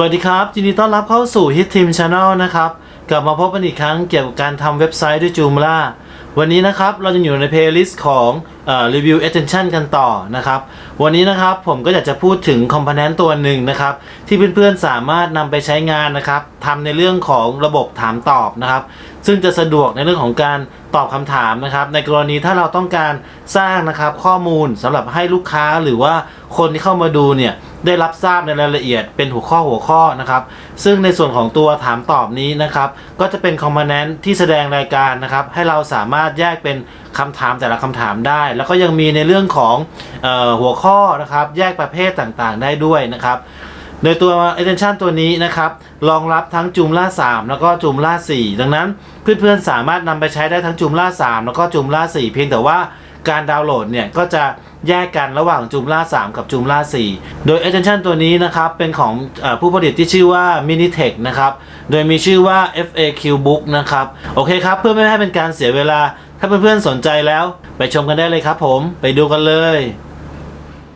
สวัสดีครับยินดีต้อนรับเข้าสู่ Hit Team Channel นะครับ กลับมาพบกันอีกครั้งเกี่ยวกับการทำเว็บไซต์ด้วย Joomla วันนี้นะครับเราจะอยู่ใน playlist ของเอ่อ Review Attention กันต่อนะครับ วันนี้นะครับผมก็อยากจะพูดถึง component ตัวหนึ่งนะครับ ที่เพื่อนๆสามารถนำไปใช้งานนะครับทำในเรื่องของระบบถามตอบนะครับ ซึ่งจะสะดวกในเรื่องของการตอบคำถามนะครับ ในกรณีถ้าเราต้องการสร้างนะครับข้อมูลสำหรับให้ลูกค้าหรือว่าคนที่เข้ามาดูเนี่ย ได้รับทราบในรายละเอียดเป็นหัวข้อหัวข้อนะครับ ซึ่งในส่วนของตัวถามตอบนี้นะครับ ก็จะเป็นคอมโพเนนต์ที่แสดงรายการนะครับ ให้เราสามารถแยกเป็นคำถามแต่ละคำถามได้ แล้วก็ยังมีในเรื่องของออหัวข้อนะครับ แยกประเภทต่างๆ ได้ด้วยนะครับโดยตัว extension ตัวนี้นะครับรองรับทั้ง Joomla 3แล้วก็ Joomla 4ดังนั้นเพื่อนๆสามารถนำไปใช้ได้ทั้ง Joomla 3แล้วก็ Joomla 4เพียงแต่ว่า การดาวน์โหลดเนี่ยก็จะแยกกันระหว่าง Joomla 3 กับ Joomla 4 โดย extension ตัวนี้นะครับ เป็นของอผู้ผลิตที่ชื่อว่า Minitech นะครับ โดยมีชื่อว่า FAQ Book นะครับ โอเคครับ เพื่อไม่ให้เป็นการเสียเวลา ถ้าเพื่อนๆสนใจแล้ว ไปชมกันได้เลยครับผมไปดูกันเลย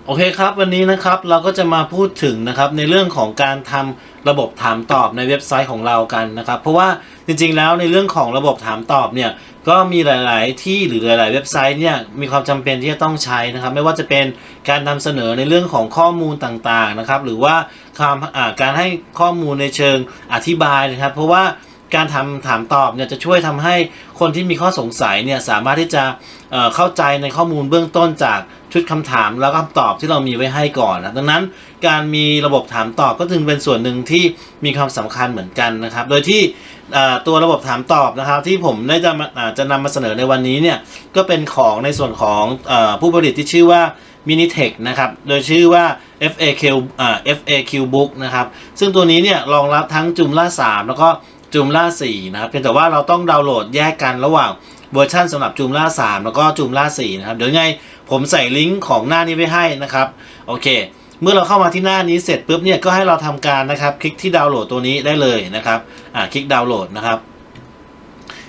โอเคครับวันนี้นะครับเราก็จะมาพูดถึงนะครับในเรื่องของการทำระบบถามตอบในเว็บไซต์ของเรากันนะครับ เพราะว่า จริงๆแล้วในเรื่องของระบบถามตอบเนี่ยก็มีหลายๆที่หรือหลาย ๆ เว็บไซต์เนี่ยมีความจำเป็นที่จะต้องใช้นะครับ ไม่ว่าจะเป็นการนำเสนอในเรื่องของข้อมูลต่างๆนะครับ หรือว่าความอ่าการให้ข้อมูลในเชิงอธิบายนะครับ เพราะว่า การทำถามตอบเนี่ยจะช่วยทำให้คนที่มีข้อสงสัยเนี่ยสามารถที่จะเเข้าใจในข้อมูลเบื้องต้นจากชุดคำถามแล้วก็คำตอบที่เรามีไว้ให้ก่อนนะดังนั้นการมีระบบถามตอบก็จึงเป็นส่วนหนึ่งที่มีความสำคัญเหมือนกันนะครับ โดยที่ตัวระบบถามตอบนะครับ ที่ผมได้จะจะนำมาเสนอในวันนี้เนี่ยก็เป็นของในส่วนของอผู้ผลิตที่ชื่อว่า Minitech นะครับ โดยชื่อว่า FAQ อ่า FAQ Book นะครับ ซึ่งตัวนี้เนี่ยรองรับทั้ง Joomla 3 แล้วก็ Joomla 4นะครับเพียงแต่ว่าเราต้องดาวน์โหลดแยกกันระหว่างเวอร์ชันสำหรับ Joomla 3แล้วก็ Joomla 4นะครับเดี๋ยวยังไงผมใส่ลิงก์ของหน้านี้ไว้ให้นะครับโอเค เมื่อเราเข้ามาที่หน้านี้เสร็จปุ๊บเนี่ยก็ให้เราทำการนะครับคลิกที่ดาวน์โหลดตัวนี้ได้เลยนะครับอ่าคลิกดาวน์โหลดนะครับ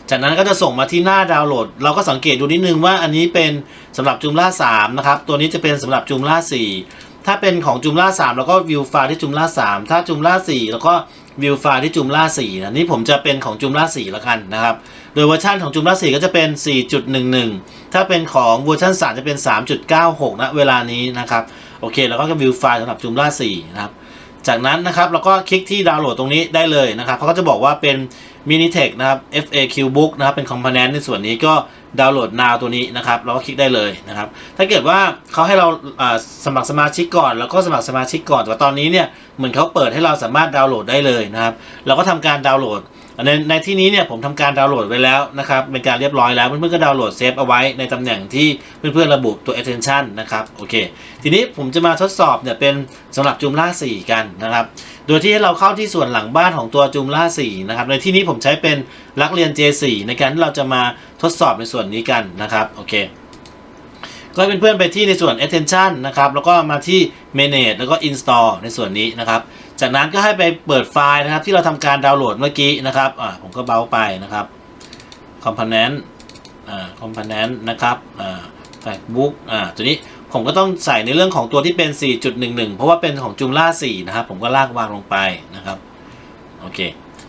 จากนั้นก็จะส่งมาที่หน้าดาวน์โหลด เราก็สังเกตดูนิดนึงว่าอันนี้เป็นสำหรับ Joomla 3นะครับตัวนี้จะเป็นสำหรับ Joomla 4ถ้าเป็นของ Joomla 3แล้วก็ view file ที่ Joomla 3ถ้า Joomla 4แล้วก็ view file ที่ Joomla 4นะนี่ผมจะเป็นของ Joomla 4ล้วกันนะครับ โดยเวอร์ชันของ Joomla 4ก็จะเป็น 4.11 ถ้าเป็นของเวอร์ชัน3จะเป็น 3.96นะเวลานี้นะครับโอเคแล้วก็ view file สำหรับ Joomla 4นะครับจากนั้นนะครับเราก็คลิกที่ดาวน์โหลดตรงนี้ได้เลยนะครับเขาก็จะบอกว่าเป็น Minitech นะครับ FAQ Book นะครับเป็น component ในส่วนนี้ก็ ดาวน์โหลด now ตัวนี้นะครับ เราก็คลิกได้เลยนะครับ ถ้าเกิดว่าเขาให้เราสมัครสมาชิกก่อน แล้วก็สมัครสมาชิกก่อน แต่ตอนนี้เนี่ยเหมือนเขาเปิดให้เราสามารถดาวน์โหลดได้เลยนะครับ เราก็ทำการดาวน์โหลดในในที่นี้เนี่ยผมทำการดาวน์โหลดไว้แล้วนะครับ เป็นการเรียบร้อยแล้วเพื่อนๆก็ดาวน์โหลดเซฟเอาไว้ในตำแหน่งที่เพื่อนๆระบุตัว attention นะครับโอเคทีนี้ผมจะมาทดสอบเนี่ยเป็นสำหรับ Joomla 4กันนะครับโดยที่เราเข้าที่ส่วนหลังบ้านของตัว Joomla 4นะครับในที่นี้ผมใช้เป็นลักเรียน J4 ในการที่เราจะมา ทดสอบในส่วนนี้กันนะครับโอเคก็ให้เพื่อนไปที่ในส่วน attention นะครับ แล้วก็มาที่ manage แล้วก็ install ในส่วนนี้นะครับ จากนั้นก็ให้ไปเปิดไฟล์นะครับ ที่เราทำการดาวน์โหลดเมื่อกี้นะครับอ่าผมก็เบราไปนะครับ component อ่า component นะครับอ่า factbook อ่าตัวนี้ผมก็ต้องใส่ในเรื่องของตัวที่เป็น 4.11 เพราะว่าเป็นของ Joomla 4นะครับ ผมก็ลากวางลงไปนะครับ โอเค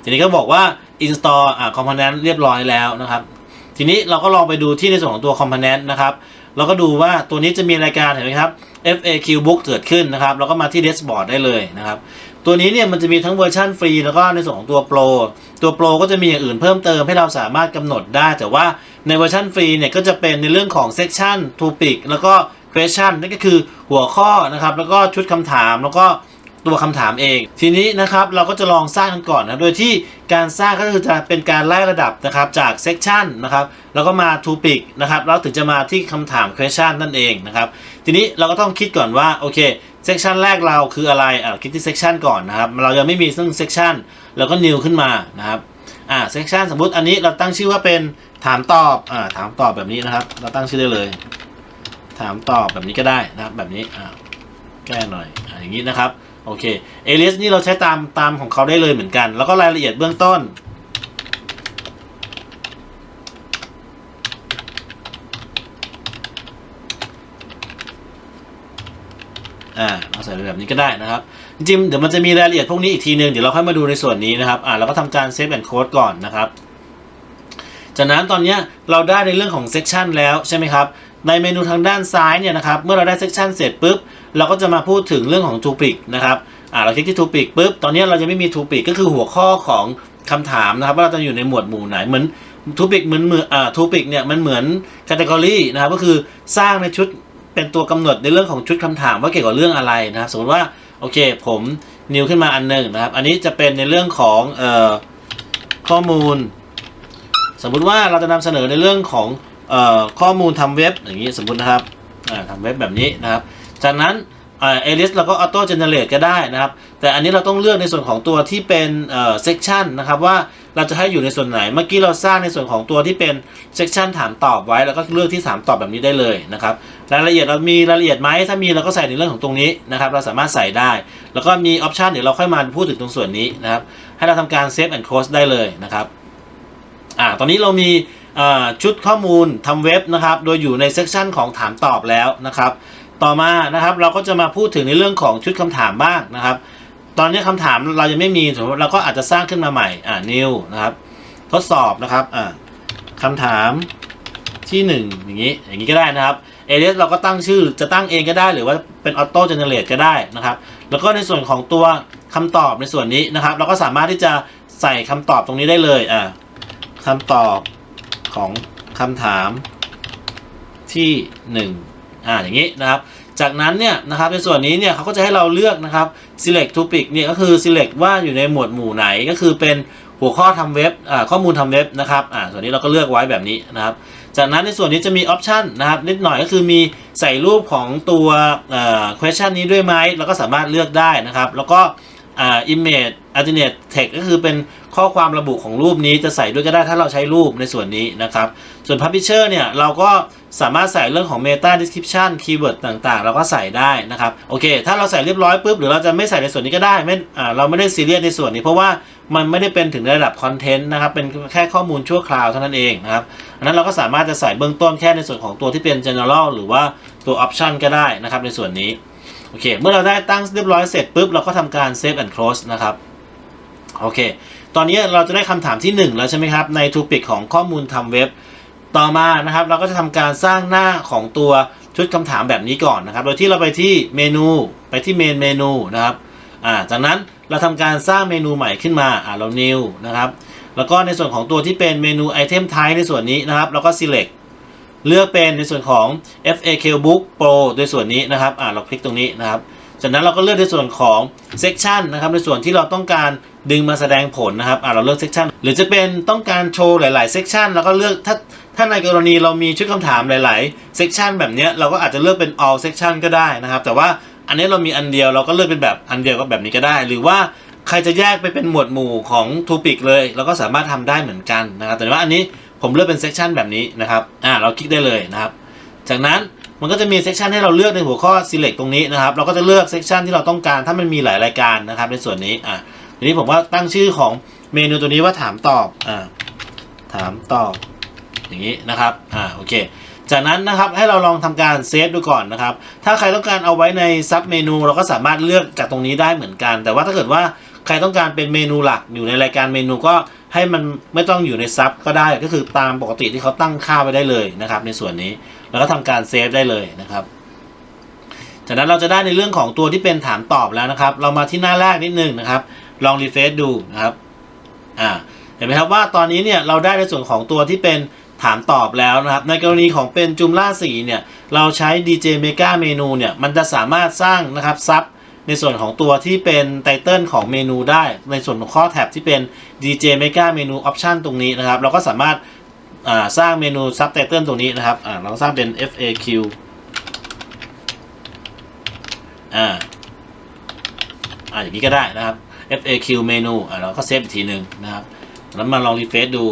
ทีนี้ก็บอกว่า install อ่า component เรียบร้อยแล้วนะครับ ทีนี้เราก็ลองไปดูที่ในส่วนของตัว component นะครับเราก็ดูว่าตัวนี้จะมีรายการเห็นไหมครับ FAQ book เกิดขึ้นนะครับแล้วก็มาที่ dashboard ได้เลยนะครับ ตัวนี้เนี่ยมันจะมีทั้งเวอร์ชันฟรีแล้วก็ในส่วนของตัวโปรตัวโปรก็จะมีอย่างอื่นเพิ่มเติมให้เราสามารถกำหนดได้ แต่ว่าในเวอร์ชันฟรีเนี่ยก็จะเป็นในเรื่องของ section topic แล้วก็ question นั่นก็คือหัวข้อนะครับแล้วก็ชุดคำถามแล้วก็ ตัวคำถามเอง ทีนี้นะครับเราก็จะลองสร้างกันก่อนนะโดยที่การสร้างก็คือจะเป็นการไล่ระดับนะครับจาก section นะครับแล้วก็มา topic นะครับแล้วถึงจะมาที่คำถาม question นั่นเองนะครับทีนี้เราก็ต้องคิดก่อนว่าโอเค section แรกเราคืออะไรอะคิดที่ section ก่อนนะครับเรายังไม่มีซึ่ง section เราก็ new ขึ้นมานะครับอ่า section สมมุติอันนี้เราตั้งชื่อว่าเป็นถามตอบอ่าถามตอบแบบนี้นะครับ เราตั้งชื่อได้เลย ถามตอบแบบนี้ก็ได้นะครับแบบนี้อ่าแก้หน่อยอ่าอย่างนี้นะครับ โอเคเอเลียสนี่เราใช้ตามตามของเขาได้เลยเหมือนกัน แล้วก็รายละเอียดเบื้องต้น อ่าเราใส่เป็นแบบนี้ก็ได้นะครับ จริงๆเดี๋ยวมันจะมีรายละเอียดพวกนี้อีกทีหนึง เดี๋ยวเราค่อยมาดูในส่วนนี้นะครับ อ่าเราก็ทำการเซฟแอนด์โค้ดก่อนนะครับ จากนั้นตอนนี้เราได้ในเรื่องของเซกชันแล้วใช่ไหมครับในเมนูทางด้านซ้ายเนี่ยนะครับ เมื่อเราได้เซกชันเสร็จปุ๊บ เราก็จะมาพูดถึงเรื่องของ topic นะครับอ่าเราคลิกที่ topic ปุ๊บตอนนี้เราจะไม่มี topic ก็คือหัวข้อของคำถามนะครับ ว่าเราจะอยู่ในหมวดหมู่ไหนเหมือน topic เหมือนเหมือนอ่า topic เนี่ยมันเหมือน category นะครับก็คือสร้างในชุดเป็นตัวกำหนดในเรื่องของชุดคำถามว่าเกี่ยวกับเรื่องอะไรนะครับ สมมติว่าโอเคผมนิวขึ้นมาอันหนึ่งนะครับ อันนี้จะเป็นในเรื่องของเอ่อข้อมูล สมมุติว่าเราจะนำเสนอในเรื่องของเออข้อมูลทำเว็บอย่างนี้สมมุตินะครับอ่าทำเว็บแบบนี้นะครับ จากนั้นเอลิสเราก็ออโต้เจเนเรตก็ได้นะครับ แต่อันนี้เราต้องเลือกในส่วนของตัวที่เป็นเซกชันนะครับว่าเราจะให้อยู่ในส่วนไหน เมื่อกี้เราสร้างในส่วนของตัวที่เป็นเซกชันถามตอบไว้ แล้วก็เลือกที่ถามตอบแบบนี้ได้เลยนะครับรายละเอียดเรามีรายละเอียดไหมถ้ามีเราก็ใส่ในเรื่องของตรงนี้นะครับ เราสามารถใส่ได้ แล้วก็มีออปชันเดี๋ยวเราค่อยมาพูดถึงตรงส่วนนี้นะครับ ให้เราทำการเซฟแอนด์โคสได้เลยนะครับอ่าตอนนี้เรามีชุดข้อมูลทำเว็บนะครับ โดยอยู่ในเซกชันของถามตอบแล้วนะครับ ต่อมานะครับเราก็จะมาพูดถึงในเรื่องของชุดคำถามบ้างนะครับ ตอนนี้คำถามเรายังไม่มีสมมติเราก็อาจจะสร้างขึ้นมาใหม่อ่า new นะครับ ทดสอบนะครับอ่าคำถามที่ 1 อย่างนี้อย่างนี้ก็ได้นะครับเอเเราก็ตั้งชื่อจะตั้งเองก็ได้ หรือว่าเป็นออโต้เจเนเรตก็ได้นะครับ แล้วก็ในส่วนของตัวคำตอบในส่วนนี้นะครับ เราก็สามารถที่จะใส่คำตอบตรงนี้ได้เลยอ่าคำตอบของคำถามที่ 1อ่าอย่างนี้นะครับ จากนั้นเนี่ยนะครับในส่วนนี้เนี่ยเขาก็จะให้เราเลือกนะครับ select topic เนี่ยก็คือ select ว่าอยู่ในหมวดหมู่ไหนก็คือเป็นหัวข้อทำเว็บข้อมูลทำเว็บนะครับอ่าส่วนนี้เราก็เลือกไว้แบบนี้นะครับ จากนั้นในส่วนนี้จะมีออปชันนะครับนิดหน่อยก็คือมีใส่รูปของตัว question นี้ด้วยไหมเราก็สามารถเลือกได้นะครับ แล้วก็ อ่า image alternate text ก็คือเป็นข้อความระบุของรูปนี้จะใส่ด้วยก็ได้ถ้าเราใช้รูปในส่วนนี้นะครับ ส่วน publisher เนี่ยเราก็สามารถใส่เรื่องของ meta description keyword ต่างๆ เราก็ใส่ได้นะครับ โอเค ถ้าเราใส่เรียบร้อยปุ๊บหรือเราจะไม่ใส่ในส่วนนี้ก็ได้ไม่อ่าเราไม่ได้ซีเรียสในส่วนนี้ เพราะว่ามันไม่ได้เป็นถึงระดับคอนเทนต์นะครับ เป็นแค่ข้อมูลชั่วคราวเท่านั้นเองนะครับอันนั้นเราก็สามารถจะใส่เบื้องต้นแค่ในส่วนของตัวที่เป็น general หรือว่าตัว option ก็ได้นะครับในส่วนนี้ โอเค เมื่อเราได้ตั้งเรียบร้อยเสร็จปุ๊บเราก็ทำการ save and close นะครับโอเค ตอนนี้เราจะได้คำถามที่ 1 แล้วใช่ไหมครับใน topic ของข้อมูลทำเว็บ ต่อมานะครับเราก็จะทำการสร้างหน้าของตัวชุดคำถามแบบนี้ก่อนนะครับ โดยที่เราไปที่เมนูไปที่เมนเมนูนะครับอ่าจากนั้นเราทำการสร้างเมนูใหม่ขึ้นมาอ่าเรา new นะครับแล้วก็ในส่วนของตัวที่เป็นเมนู item type ในส่วนนี้นะครับ เราก็ select เลือกเป็นในส่วนของ FAQ Book Pro โดยส่วนนี้นะครับอ่าเราคลิกตรงนี้นะครับจากนั้นเราก็เลือกในส่วนของ section นะครับในส่วนที่เราต้องการดึงมาแสดงผลนะครับอ่าเราเลือก section หรือจะเป็นต้องการโชว์หลาย ๆ section แล้วก็เลือกถ้าถ้าในกรณีเรามีชุดคำถามหลาย ๆ section แบบเนี้ยเราก็อาจจะเลือกเป็น all section ก็ได้นะครับ แต่ว่าอันนี้เรามีอันเดียวเราก็เลือกเป็นแบบอันเดียวก็แบบนี้ก็ได้ หรือว่าใครจะแยกไปเป็นหมวดหมู่ของ topic เลยเราก็สามารถทำได้เหมือนกันนะครับแต่ว่าอันนี้ ผมเลือกเป็น section แบบนี้นะครับอ่าเราคลิกได้เลยนะครับ จากนั้นมันก็จะมีเซกชันให้เราเลือกในหัวข้อ select ตรงนี้นะครับ เราก็จะเลือกเซกชันที่เราต้องการถ้ามันมีหลายรายการนะครับ ในส่วนนี้อะทีนี้ผมว่าตั้งชื่อของเมนูตัวนี้ว่าถามตอบอ่าถามตอบอย่างนี้นะครับอ่าโอเคจากนั้นนะครับให้เราลองทำการเซฟดูก่อนนะครับ ถ้าใครต้องการเอาไว้ในซับเมนูเราก็สามารถเลือกจากตรงนี้ได้เหมือนกัน แต่ว่าถ้าเกิดว่าใครต้องการเป็นเมนูหลักอยู่ในรายการเมนูก็ ให้มันไม่ต้องอยู่ในซับก็ได้ก็คือตามปกติที่เขาตั้งค่าไว้ได้เลยนะครับ ในส่วนนี้แล้วก็ทำการเซฟได้เลยนะครับจากนั้นเราจะได้ในเรื่องของตัวที่เป็นถามตอบแล้วนะครับ เรามาที่หน้าแรกนิดนึงนะครับ ลองรีเฟซดูนะครับอ่าเห็นไหมครับว่าตอนนี้เนี่ยเราได้ในส่วนของตัวที่เป็นถามตอบแล้วนะครับ ในกรณีของเป็นจุมล่าสีเนี่ยเราใช้ DJ Mega เมนูเนี่ยมันจะสามารถสร้างนะครับซับ ในส่วนของตัวที่เป็นไตเติลของเมนูได้ ในส่วนของข้อแท็บที่เป็น DJ Mega เมนูออปชันตรงนี้นะครับ เราก็สามารถาสร้างเมนูซับไตเติลตรงนี้นะครับเราสร้างเป็น FAQ อ่าอ่าอย่างนี้ก็ได้นะครับ FAQ เมนูอ่าเราก็เซฟอีกทีหนึ่งนะครับ แล้วมาลองรีเฟซดู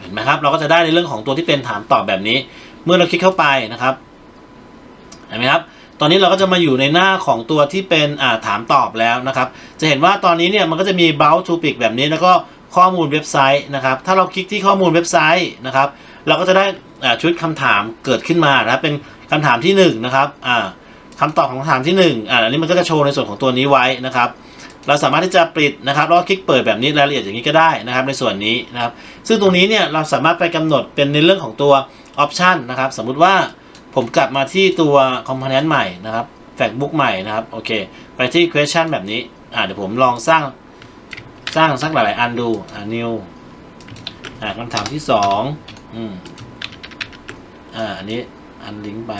เห็นไหมครับ เราก็จะได้ในเรื่องของตัวที่เป็นถามตอบแบบนี้ เมื่อเราคลิกเข้าไปนะครับเห็นไหมครับ ตอนนี้เราก็จะมาอยู่ในหน้าของตัวที่เป็นาถามตอบแล้วนะครับ จะเห็นว่าตอนนี้เนี่ยมันก็จะมี bound topic แบบนี้แล้วก็ข้อมูลเว็บไซต์นะครับ ถ้าเราคลิกที่ข้อมูลเว็บไซต์นะครับ เราก็จะได้ชุดคำถามเกิดขึ้นมานะครับเป็นคำถามที่1นงนะครับอ่าคำตอบของคำถามที่หนึ่งอ่าอันนี้มันก็จะโชว์ในส่วนของตัวนี้ไว้นะครับ เราสามารถที่จะปิดนะครับแล้วก็คลิกเปิดแบบนี้รายละเอียดอย่างนี้ก็ได้นะครับ ในส่วนนี้นะครับ ซึ่งตรงนี้เนี่ยเราสามารถไปกำหนดเป็นในเรื่องของตัวออปชันนะครับ สมมุติว่า ผมกลับมาที่ตัว component ใหม่นะครับ factbook ใหม่นะครับ โอเค ไปที่ question แบบนี้ อ่าเดี๋ยวผมลองสร้าง สร้างสักหลายๆอันดู อ่า new อ่าคำถามที่สองอืม อ่า อันนี้ อันลิงก์ไป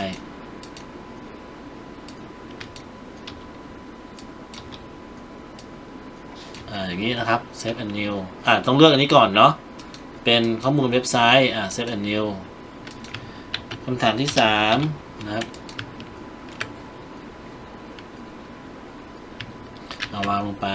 อ่า อย่างนี้นะครับ save and new อ่า ต้องเลือกอันนี้ก่อนเนาะ เป็นข้อมูลเว็บไซต์ อ่า save and new คำถามที่สามนะครับเอาวางลงไป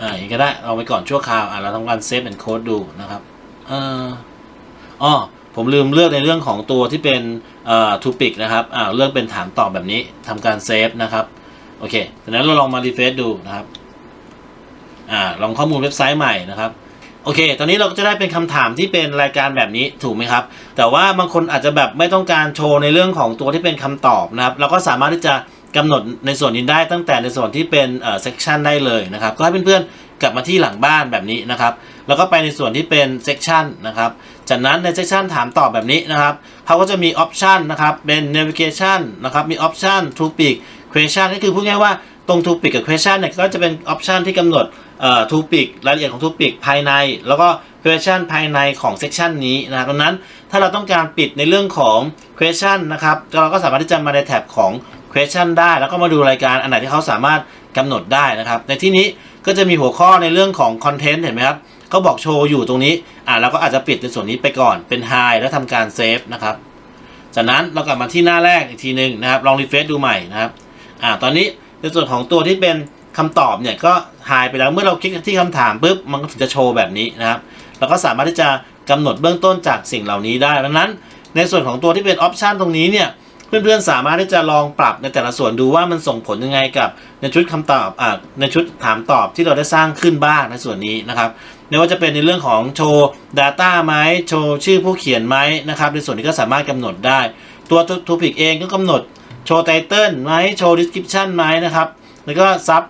อ่าอย่างก็ได้เอาไว้ก่อนชั่วคราวอ่าเราทำการเซฟ and code ดูนะครับเอ่ออ๋อผมลืมเลือกในเรื่องของตัวที่เป็นเอ่อ topic นะครับอ่าเลือกเป็นถามตอบแบบนี้ทำการเซฟนะครับ โอเคจากนั้นเราลองมา refresh ดูนะครับ อ่าลองข้อมูลเว็บไซต์ใหม่นะครับโอเค ตอนนี้เราก็จะได้เป็นคำถามที่เป็นรายการแบบนี้ถูกไหมครับ แต่ว่าบางคนอาจจะแบบไม่ต้องการโชว์ในเรื่องของตัวที่เป็นคำตอบนะครับ เราก็สามารถที่จะกำหนดในส่วนนี้ได้ตั้งแต่ในส่วนที่เป็นเอ่อ section ได้เลยนะครับ ก็ให้เพื่อนๆกลับมาที่หลังบ้านแบบนี้นะครับ แล้วก็ไปในส่วนที่เป็น section นะครับ จากนั้นใน section ถามตอบแบบนี้นะครับเขาก็จะมี option นะครับเป็น navigation นะครับมี option topic question ก็คือพูดง่ายว่าตรง topic กับ question เนี่ยก็จะเป็น option ที่กำหนด เอ่อ topic รายละเอียดของ topic ภายใน แล้วก็ question ภายในของ section นี้นะครับดังนั้นถ้าเราต้องการปิดในเรื่องของ question นะครับเราก็สามารถที่จะมาในแท็บของ question ได้ แล้วก็มาดูรายการอันไหนที่เขาสามารถกำหนดได้นะครับ ในที่นี้ก็จะมีหัวข้อในเรื่องของ content เห็นไหมครับเขาบอกโชว์อยู่ตรงนี้อ่าเราก็อาจจะปิดในส่วนนี้ไปก่อนเป็น high แล้วทำการ save นะครับจากนั้นเรากลับมาที่หน้าแรกอีกทีหนึ่งนะครับลองรีเฟรชดูใหม่นะครับอ่าตอนนี้ในส่วนของตัวที่เป็นคำตอบเนี่ยก็ หายไปแล้วเมื่อเราคลิกที่คำถามปุ๊บมันก็ถึงจะโชว์แบบนี้นะครับเราก็สามารถที่จะกำหนดเบื้องต้นจากสิ่งเหล่านี้ได้ดังนั้น ในส่วนของตัวที่เป็นออปชันตรงนี้เนี่ยเพื่อนๆสามารถที่จะลองปรับในแต่ละส่วนดูว่ามันส่งผลยังไงกับในชุดคำตอบอในชุดถามตอบที่เราได้สร้างขึ้นบ้างในส่วนนี้นะครับไม่ว่าจะเป็นในเรื่องของโชว์ Data ไหมโชว์ชื่อผู้เขียนไหมนะครับในส่วนนี้ก็สามารถกำหนดได้ ตัวทูพิกเองก็กำหนดโชว์ไตเติลไหมโชว์ดีสคริปชันไหมนะครับแล้วก็ซับ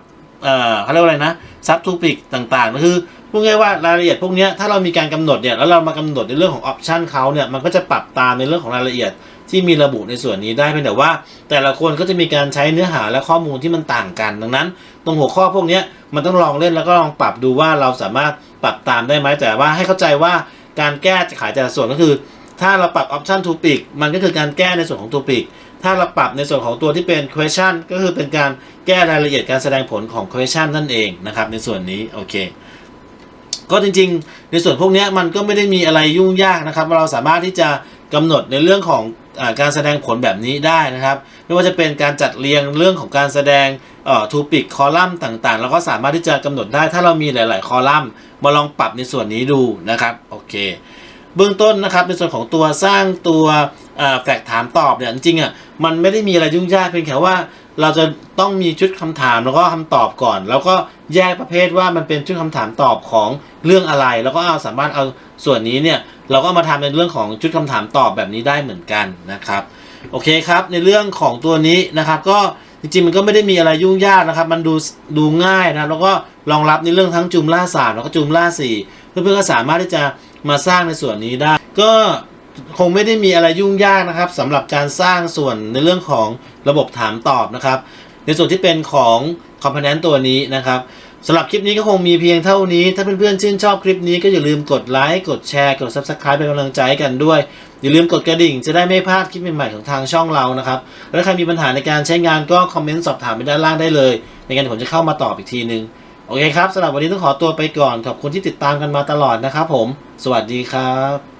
เอ่อเขาเรียกว่าอะไรนะซับทูพิกต่างๆก็คือพูดง่ายว่ารายละเอียดพวกนี้ถ้าเรามีการกำหนดเนี่ยแล้วเรามากำหนดในเรื่องของออปชันเขาเนี่ยมันก็จะปรับตามในเรื่องของรายละเอียดที่มีระบุในส่วนนี้ได้เพียงแต่ว่า แต่ละคนก็จะมีการใช้เนื้อหาและข้อมูลที่มันต่างกัน ดังนั้น ตรงหัวข้อพวกนี้มันต้องลองเล่นแล้วก็ลองปรับดูว่าเราสามารถปรับตามได้ไหมแต่ว่าให้เข้าใจว่าการแก้ขายแต่ละส่วนก็คือ ถ้าเราปรับ option to pick มันก็คือการแก้ในส่วนของตัว pick ถ้าเราปรับในส่วนของตัวที่เป็น question ก็คือเป็นการแก้รายละเอียดการแสดงผลของ question นั่นเองนะครับ ในส่วนนี้โอเคก็จริงๆ ในส่วนพวกนี้มันก็ไม่ได้มีอะไรยุ่งยากนะครับเราสามารถที่จะกำหนดในเรื่องของอการแสดงผลแบบนี้ได้นะครับ ไม่ว่าจะเป็นการจัดเรียงเรื่องของการแสดงทูปิกคอลัมน์ต่างๆเราก็สามารถที่จะกำหนดได้ถ้าเรามีหลาย ๆ คอลัมน์ มาลองปรับในส่วนนี้ดูนะครับโอเค เบื้องต้นนะครับในส่วนของตัวสร้างตัว แฟกถามตอบเนี่ยจริงๆอะมันไม่ได้มีอะไรยุ่งยากเพียงแค่ว่า เราจะต้องมีชุดคำถามแล้วก็คำตอบก่อน แล้วก็แยกประเภทว่ามันเป็นชุดคำถามตอบของเรื่องอะไร แล้วก็เอาสามารถเอาส่วนนี้เนี่ยเราก็มาทำในเรื่องของชุดคำถามตอบแบบนี้ได้เหมือนกันนะครับโอเคครับในเรื่องของตัวนี้นะครับก็จริงๆมันก็ไม่ได้มีอะไรยุ่งยากนะครับ มันดูดูง่ายนะแล้วก็รองรับในเรื่องทั้งจูมล่าสามแล้วก็จูมล่าสี่เพื่อนๆก็สามารถที่จะมาสร้างในส่วนนี้ได้ ก็ คงไม่ได้มีอะไรยุ่งยากนะครับสำหรับการสร้างส่วนในเรื่องของระบบถามตอบนะครับ ในส่วนที่เป็นของคอมโพเนนต์ตัวนี้นะครับสำหรับคลิปนี้ก็คงมีเพียงเท่านี้ ถ้าเพื่อนๆชื่นชอบคลิปนี้ก็อย่าลืมกดไลค์ กดแชร์ กด Subscribe เป็นกำลังใจใกันด้วย อย่าลืมกดกระดิ่งจะได้ไม่พลาดคลิปใหม่ๆของทางช่องเรานะครับ แล้วถ้าใครมีปัญหาในการใช้งานก็คอมเมนต์สอบถามไปด้านล่างได้เลย ในการผมจะเข้ามาตอบอีกทีนึง โอเคครับสำหรับวันนี้ต้องขอตัวไปก่อน ขอบคุณที่ติดตามกันมาตลอดนะครับผม สวัสดีครับ